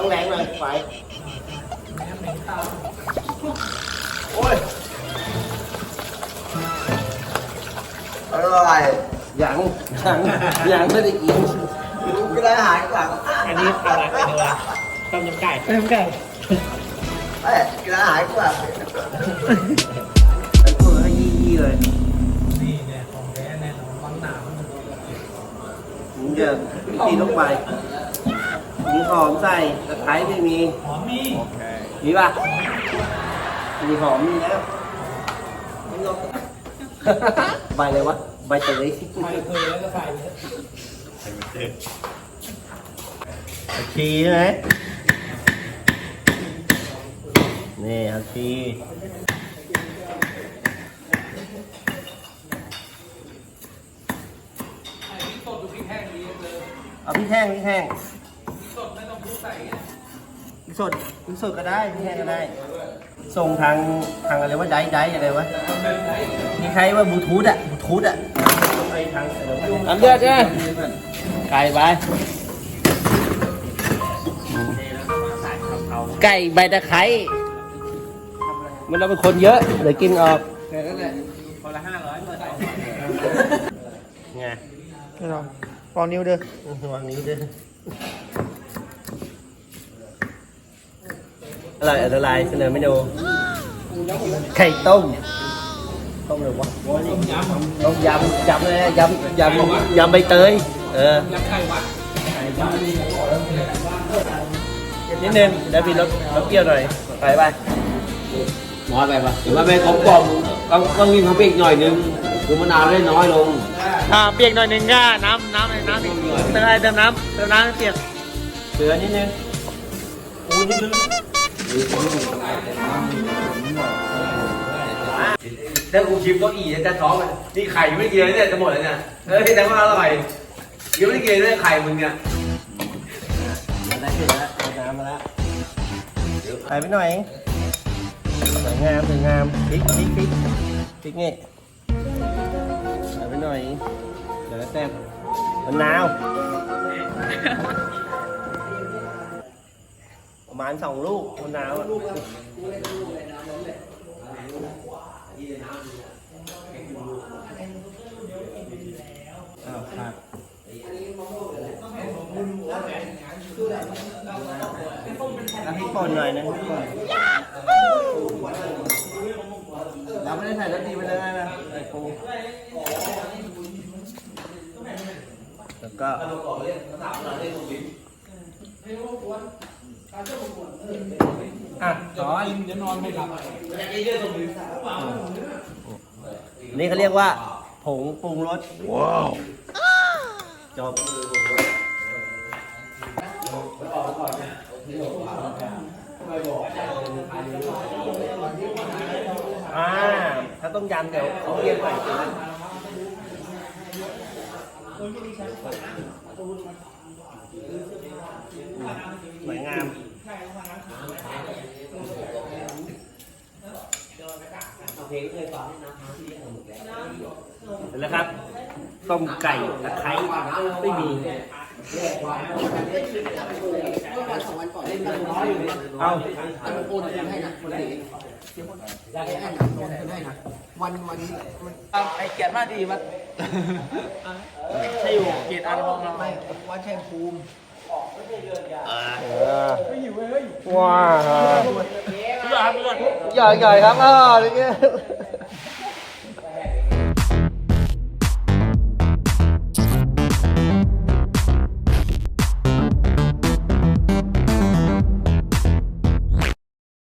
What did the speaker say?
ต้องแรงหน่อยไฟโอ้ยอร่อยยังยังยังไม่ได้กินกินอาหารก่อนอันนี้อะไรเป็นอะไรต้มยำไก่ต้มยำไก่เอ้ยกินอาหารก่อนไอ้พวกให้ยี่ยี่เลยนี่เนี่ยของแท้แน่นอนบางหนาวผมจะกินลงไป มีหอมใส่ตะไคร้ไม่มี หอมมีมีป่ะ มีหอมมีแล้วใบอะไรวะ ใบเตยใส่เคยแล้วก็ใส่เลยผักชีใช่ไหมนี่ผักชีเอาพริกแห้งพริกแห้ง สดพริกสดก็ได้พริกแห้งก็ได้ส่งทางทางอะไรวะไดไดอะไรวะมีใครว่าบลูทูธอะบลูทูธอะไปทางน้ำเยอะใช่ไหมไก่ไปไก่ใบตะไคร้มันเราเป็นคนเยอะเดี๋ยวกินออกแค่นั้นแหละคนละห้าร้อยเมื่อไหร่ไงไม่ลองลองนิ้วเด้อวางนี้ด้วยอ ร่อยอะไรเสนอเมนูไข่ต้มต้มเลยวะต้มยำต้มยำยำเลยนะยำยำยำใบเตยเออยำไก่วัดนิดนึงแล้วมีรสรสเปรี้ยวหน่อยไปไปน้อยไปปะหรือว่าไม่กลมกล่อมต้องต้องมีความเปรี้ยวอีกหน่อยนึงคือมะนาวได้น้อยลงอ่าเปียกหน่อยหนึ่งก็น้ำน้ำเลยน้ำอีกเติมอะไรเติมน้ำเติมน้ำเปียกเกลือนิดนึงอูนิดนึง ถ้ากูชิมก็อีจะท้องมันนี่ไข่ยังไม่กินเลยเนี่ยจะหมดแล้วเนี่ยเฮ้ยแต่ว่าอร่อยยังไม่ได้กินเลยไข่มึงเนี่ยมาได้เสร็จแล้วน้ำมาแล้วใส่ไปหน่อยสวยงามสวยงามพริกพริกพริกพริกนี่ใส่ไปหน่อยเดี๋ยวแซ่บมะนาว มาณสองลูกมะนาวอะอ้าวครับน้ำพริกป่นหน่อยนะพริกป่นเราไม่ได้ใส่รสดีไปเลยนะใส่ปูแล้วก็ อะช้อนกินจะนอนไม่หลับนี่เขาเรียกว่า ผงปรุงรสว้าวจบอ่าถ้าต้มยำเดี๋ยวเขาเรียกใหม่สิสวยงาม เสร็จแล้วครับ ต้มไก่ตะไคร้ไม่มีเอาโอนคืนให้นะคนนี้ให้นะโอนคืนให้นะวันวันนี้มันไอเกียรติมากดีมันใช่อยู่เกียรติอันของเราไม่วัดชัยภูมิว้าเพื่อ ครับเพื่อนใหญ่ใหญ่ครับอ่าอย่างเงี้ย